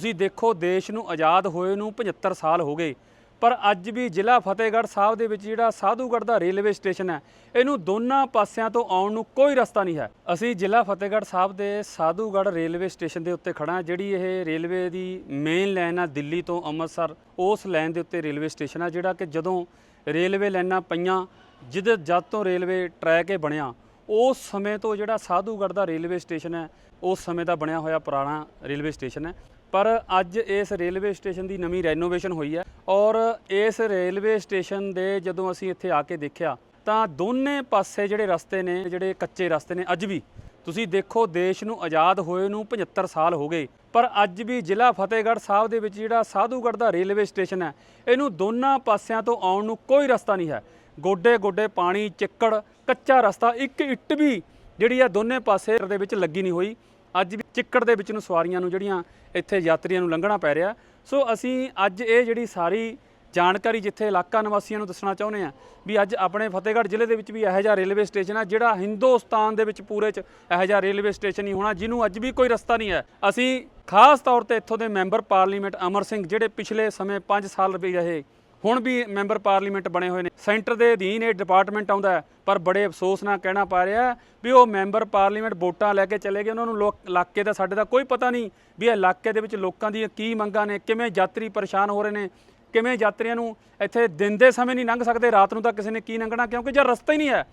ਤੁਸੀਂ ਦੇਖੋ ਦੇਸ਼ ਨੂੰ ਆਜ਼ਾਦ ਹੋਏ ਨੂੰ 75 ਸਾਲ ਹੋ ਗਏ, ਪਰ ਅੱਜ ਵੀ ਜ਼ਿਲ੍ਹਾ ਫਤਿਹਗੜ੍ਹ ਸਾਹਿਬ ਦੇ ਵਿੱਚ ਜਿਹੜਾ ਸਾਧੂਗੜ੍ਹ ਦਾ ਰੇਲਵੇ ਸਟੇਸ਼ਨ ਹੈ, ਇਹਨੂੰ ਦੋਨਾਂ ਪਾਸਿਆਂ ਤੋਂ ਆਉਣ ਨੂੰ ਕੋਈ ਰਸਤਾ ਨਹੀਂ ਹੈ। ਅਸੀਂ ਜ਼ਿਲ੍ਹਾ ਫਤਿਹਗੜ੍ਹ ਸਾਹਿਬ ਦੇ ਸਾਧੂਗੜ੍ਹ ਰੇਲਵੇ ਸਟੇਸ਼ਨ ਦੇ ਉੱਤੇ ਖੜਾ ਜਿਹੜੀ ਇਹ ਰੇਲਵੇ ਦੀ ਮੇਨ ਲਾਈਨ ਆ ਦਿੱਲੀ ਤੋਂ ਅੰਮ੍ਰਿਤਸਰ, ਉਸ ਲਾਈਨ ਦੇ ਉੱਤੇ ਰੇਲਵੇ ਸਟੇਸ਼ਨ ਆ, ਜਿਹੜਾ ਕਿ ਜਦੋਂ ਰੇਲਵੇ ਲਾਈਨਾਂ ਪਈਆਂ ਜਿਹਦੇ ਜਦ ਤੋਂ ਰੇਲਵੇ ਟਰੈਕ ਇਹ ਬਣਿਆ ਉਸ ਸਮੇਂ ਤੋਂ ਜਿਹੜਾ ਸਾਧੂਗੜ੍ਹ ਦਾ ਰੇਲਵੇ ਸਟੇਸ਼ਨ ਹੈ, ਉਸ ਸਮੇਂ ਦਾ ਬਣਿਆ ਹੋਇਆ ਪੁਰਾਣਾ ਰੇਲਵੇ ਸਟੇਸ਼ਨ ਹੈ। ਪਰ ਅੱਜ ਇਸ ਰੇਲਵੇ ਸਟੇਸ਼ਨ ਦੀ ਨਵੀਂ ਰੈਨੋਵੇਸ਼ਨ ਹੋਈ ਹੈ ਔਰ ਇਸ ਰੇਲਵੇ ਸਟੇਸ਼ਨ ਦੇ ਜਦੋਂ ਅਸੀਂ ਇੱਥੇ ਆ ਕੇ ਦੇਖਿਆ, ਤਾਂ ਦੋਨੇ ਪਾਸੇ ਜਿਹੜੇ ਰਸਤੇ ਨੇ, ਜਿਹੜੇ ਕੱਚੇ ਰਸਤੇ ਨੇ, ਅੱਜ ਵੀ ਤੁਸੀਂ ਦੇਖੋ ਦੇਸ਼ ਨੂੰ ਆਜ਼ਾਦ ਹੋਏ ਨੂੰ 75 ਸਾਲ ਹੋ ਗਏ, ਪਰ ਅੱਜ ਵੀ ਜ਼ਿਲ੍ਹਾ ਫਤਿਹਗੜ੍ਹ ਸਾਹਿਬ ਦੇ ਵਿੱਚ ਜਿਹੜਾ ਸਾਧੂਗੜ੍ਹ ਦਾ ਰੇਲਵੇ ਸਟੇਸ਼ਨ ਹੈ, ਇਹਨੂੰ ਦੋਨਾਂ ਪਾਸਿਆਂ ਤੋਂ ਆਉਣ ਨੂੰ ਕੋਈ ਰਸਤਾ ਨਹੀਂ ਹੈ। ਗੋਡੇ ਗੋਡੇ ਪਾਣੀ, ਚਿੱਕੜ, ਕੱਚਾ ਰਸਤਾ, ਇੱਕ ਇੱਟ ਵੀ ਜਿਹੜੀ ਆ ਦੋਨੇ ਪਾਸੇ ਦੇ ਵਿੱਚ ਲੱਗੀ ਨਹੀਂ ਹੋਈ। ਅੱਜ ਵੀ ਚਿੱਕੜ ਦੇ ਵਿੱਚ ਨੂੰ ਸਵਾਰੀਆਂ ਨੂੰ ਜਿਹੜੀਆਂ ਇੱਥੇ ਯਾਤਰੀਆਂ ਨੂੰ ਲੰਘਣਾ ਪੈ ਰਿਹਾ। ਸੋ ਅਸੀਂ ਅੱਜ ਇਹ ਜਿਹੜੀ ਸਾਰੀ ਜਾਣਕਾਰੀ ਜਿੱਥੇ ਇਲਾਕਾ ਨਿਵਾਸੀਆਂ ਨੂੰ ਦੱਸਣਾ ਚਾਹੁੰਦੇ ਆ ਵੀ ਅੱਜ ਆਪਣੇ ਫਤਿਹਗੜ੍ਹ ਜ਼ਿਲ੍ਹੇ ਦੇ ਵਿੱਚ ਵੀ ਇਹੋ ਜਿਹਾ ਰੇਲਵੇ ਸਟੇਸ਼ਨ ਆ, ਜਿਹੜਾ ਹਿੰਦੁਸਤਾਨ ਦੇ ਵਿੱਚ ਪੂਰੇ ਚ ਇਹੋ ਜਿਹਾ ਰੇਲਵੇ ਸਟੇਸ਼ਨ ਹੀ ਹੋਣਾ, ਜਿਹਨੂੰ ਅੱਜ ਵੀ ਕੋਈ ਰਸਤਾ ਨਹੀਂ ਹੈ। ਅਸੀਂ ਖਾਸ ਤੌਰ ਤੇ ਇੱਥੋਂ ਦੇ ਮੈਂਬਰ ਪਾਰਲੀਮੈਂਟ ਅਮਰ ਸਿੰਘ, ਜਿਹੜੇ ਪਿਛਲੇ ਸਮੇਂ 5 ਸਾਲ ਵੀ ਰਹੇ ਹੁਣ ਵੀ ਮੈਂਬਰ ਪਾਰਲੀਮੈਂਟ ਬਣੇ ਹੋਏ ਨੇ। ਸੈਂਟਰ ਦੇ ਅਧੀਨ ਇਹ ਡਿਪਾਰਟਮੈਂਟ ਆਉਂਦਾ ਪਰ ਬੜੇ ਅਫਸੋਸ ਨਾਲ ਕਹਿਣਾ ਪਾ ਰਿਹਾ ਵੀ ਉਹ ਮੈਂਬਰ ਪਾਰਲੀਮੈਂਟ ਵੋਟਾਂ ਲੈ ਕੇ ਚਲੇ ਗਏ, ਉਹਨਾਂ ਨੂੰ ਲੋਕ, ਇਲਾਕੇ ਦਾ ਸਾਡੇ ਦਾ ਕੋਈ ਪਤਾ ਨਹੀਂ ਵੀ ਇਹ ਇਲਾਕੇ ਦੇ ਵਿੱਚ ਲੋਕਾਂ ਦੀਆਂ ਕੀ ਮੰਗਾਂ ਨੇ, ਕਿਵੇਂ ਯਾਤਰੀ ਪਰੇਸ਼ਾਨ ਹੋ ਰਹੇ ਨੇ। ਕਿਵੇਂ ਯਾਤਰੀਆਂ ਨੂੰ ਇੱਥੇ ਦਿਨ ਦੇ ਸਮੇਂ ਨਹੀਂ ਲੰਘ ਸਕਦੇ, ਰਾਤ ਨੂੰ ਤਾਂ ਕਿਸੇ ਨੇ ਕੀ ਲੰਘਣਾ, ਕਿਉਂਕਿ ਜੇ ਰਸਤਾ ਹੀ ਨਹੀਂ ਹੈ,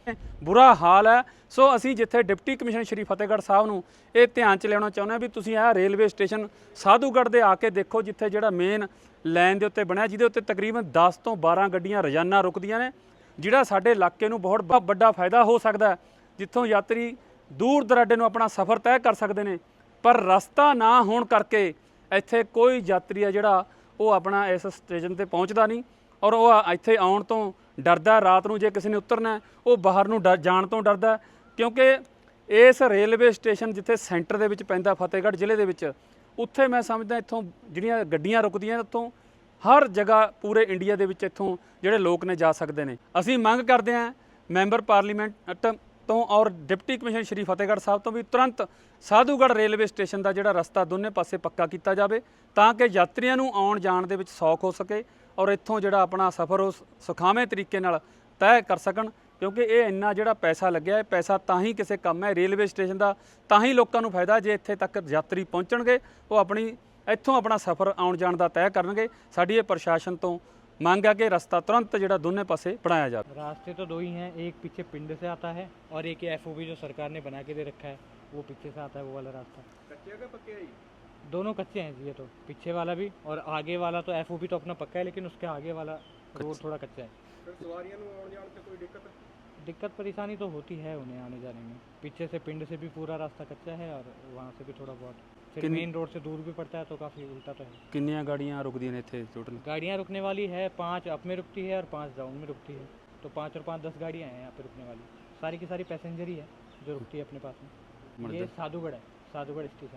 ਬੁਰਾ ਹਾਲ ਹੈ। ਸੋ ਅਸੀਂ ਜਿੱਥੇ ਡਿਪਟੀ ਕਮਿਸ਼ਨਰ ਸ਼੍ਰੀ ਫਤਿਹਗੜ੍ਹ ਸਾਹਿਬ ਨੂੰ ਇਹ ਧਿਆਨ ਚ ਲਿਆਉਣਾ ਚਾਹੁੰਦੇ ਹਾਂ ਵੀ ਤੁਸੀਂ ਇਹ ਰੇਲਵੇ ਸਟੇਸ਼ਨ ਸਾਧੂਗੜ੍ਹ ਦੇ ਆ ਕੇ ਦੇਖੋ, ਜਿੱਥੇ ਜਿਹੜਾ ਮੇਨ ਲਾਈਨ ਦੇ ਉੱਤੇ ਬਣਿਆ, ਜਿਹਦੇ ਉੱਤੇ ਤਕਰੀਬਨ 10 ਤੋਂ 12 ਗੱਡੀਆਂ ਰੋਜ਼ਾਨਾ ਰੁਕਦੀਆਂ ਨੇ, ਜਿਹੜਾ ਸਾਡੇ ਇਲਾਕੇ ਨੂੰ ਬਹੁਤ ਬ- ਵੱਡਾ ਫਾਇਦਾ ਹੋ ਸਕਦਾ ਜਿੱਥੋਂ ਯਾਤਰੀ ਦੂਰ ਦਰਾਡੇ ਨੂੰ ਆਪਣਾ ਸਫ਼ਰ ਤੈਅ ਕਰ ਸਕਦੇ ਨੇ। ਪਰ ਰਸਤਾ ਨਾ ਹੋਣ ਕਰਕੇ ਇੱਥੇ ਕੋਈ ਯਾਤਰੀ ਆ ਜਿਹੜਾ ਉਹ ਆਪਣਾ ਇਸ ਸਟੇਸ਼ਨ ਤੇ ਪਹੁੰਚਦਾ ਨਹੀਂ ਔਰ ਉਹ ਆ- ਇੱਥੇ ਆਉਣ ਤੋਂ ਡਰਦਾ ਰਾਤ ਨੂੰ ਜੇ ਕਿਸੇ ਨੇ ਉਤਰਨਾ ਉਹ ਬਾਹਰ ਨੂੰ ਡਰ ਜਾਣ ਤੋਂ ਡਰਦਾ ਕਿਉਂਕਿ ਇਸ ਰੇਲਵੇ ਸਟੇਸ਼ਨ ਜਿੱਥੇ ਸੈਂਟਰ ਦੇ ਵਿੱਚ ਪੈਂਦਾ, ਫਤਿਹਗੜ੍ਹ ਜ਼ਿਲ੍ਹੇ ਦੇ ਵਿੱਚ, ਉੱਥੇ ਮੈਂ ਸਮਝਦਾ ਇੱਥੋਂ ਜਿਹੜੀਆਂ ਗੱਡੀਆਂ ਰੁਕਦੀਆਂ ਉੱਥੋਂ ਹਰ ਜਗ੍ਹਾ ਪੂਰੇ ਇੰਡੀਆ ਦੇ ਵਿੱਚ ਇੱਥੋਂ ਜਿਹੜੇ ਲੋਕ ਨੇ ਜਾ ਸਕਦੇ ਨੇ। ਅਸੀਂ ਮੰਗ ਕਰਦੇ ਹਾਂ ਮੈਂਬਰ ਪਾਰਲੀਮੈਂਟ ਤੋਂ ਔਰ ਡਿਪਟੀ ਕਮਿਸ਼ਨਰ ਸ਼੍ਰੀ ਫਤਿਹਗੜ੍ਹ ਸਾਹਿਬ ਤੋਂ ਵੀ ਤੁਰੰਤ ਸਾਧੂਗੜ੍ਹ ਰੇਲਵੇ ਸਟੇਸ਼ਨ ਦਾ ਜਿਹੜਾ ਰਸਤਾ ਦੋਨੇ ਪਾਸੇ ਪੱਕਾ ਕੀਤਾ ਜਾਵੇ ਤਾਂ ਕਿ ਯਾਤਰੀਆਂ ਨੂੰ ਆਉਣ ਜਾਣ ਦੇ ਵਿੱਚ ਸੌਖ ਹੋ ਸਕੇ ਔਰ ਇੱਥੋਂ ਜਿਹੜਾ ਆਪਣਾ ਸਫ਼ਰ ਉਹ ਸੁਖਾਵੇਂ ਤਰੀਕੇ ਨਾਲ ਤੈਅ ਕਰ ਸਕਣ, ਕਿਉਂਕਿ ਇਹ ਇੰਨਾ ਜਿਹੜਾ ਪੈਸਾ ਲੱਗਿਆ ਇਹ ਪੈਸਾ ਤਾਂ ਹੀ ਕਿਸੇ ਕੰਮ ਹੈ, ਰੇਲਵੇ ਸਟੇਸ਼ਨ ਦਾ ਤਾਂ ਹੀ ਲੋਕਾਂ ਨੂੰ ਫਾਇਦਾ ਜੇ ਇੱਥੇ ਤੱਕ ਯਾਤਰੀ ਪਹੁੰਚਣਗੇ, ਉਹ ਆਪਣੀ, ਇੱਥੋਂ ਆਪਣਾ ਸਫ਼ਰ ਆਉਣ ਜਾਣ ਦਾ ਤੈਅ ਕਰਨਗੇ। ਸਾਡੀ ਇਹ ਪ੍ਰਸ਼ਾਸਨ ਤੋਂ मांग है कि रास्ता तुरंत जो दोनों पास बनाया जाए रास्ते तो दो ही हैं एक पीछे पिंड से आता है और एक एफ़ जो सरकार ने बना के दे रखा है वो पीछे से आता है वो वाला रास्ता। कच्चे पक्के है दोनों कच्चे हैं ये तो पीछे वाला भी और आगे वाला तो एफ़ तो अपना पक्का है लेकिन उसके आगे वाला रोड थोड़ा कच्चा है? दिक्कत परेशानी तो होती है उन्हें आने जाने में। पीछे से पिंड से भी पूरा रास्ता कच्चा है और वहाँ से भी थोड़ा बहुत मेन रोड से दूर भी पड़ता है तो काफ़ी उल्टा तो है। किनिया गाड़ियाँ रुक दी ने थे टोटल गाड़ियाँ रुकने वाली है पाँच अप में रुकती है और पाँच डाउन में रुकती है। तो पाँच और पाँच दस गाड़ियाँ हैं यहाँ पे रुकने वाली। सारी की सारी पैसेंजर ही है जो रुकती है अपने पास में। ये साधुगढ़ है साधुगढ़ स्टेशन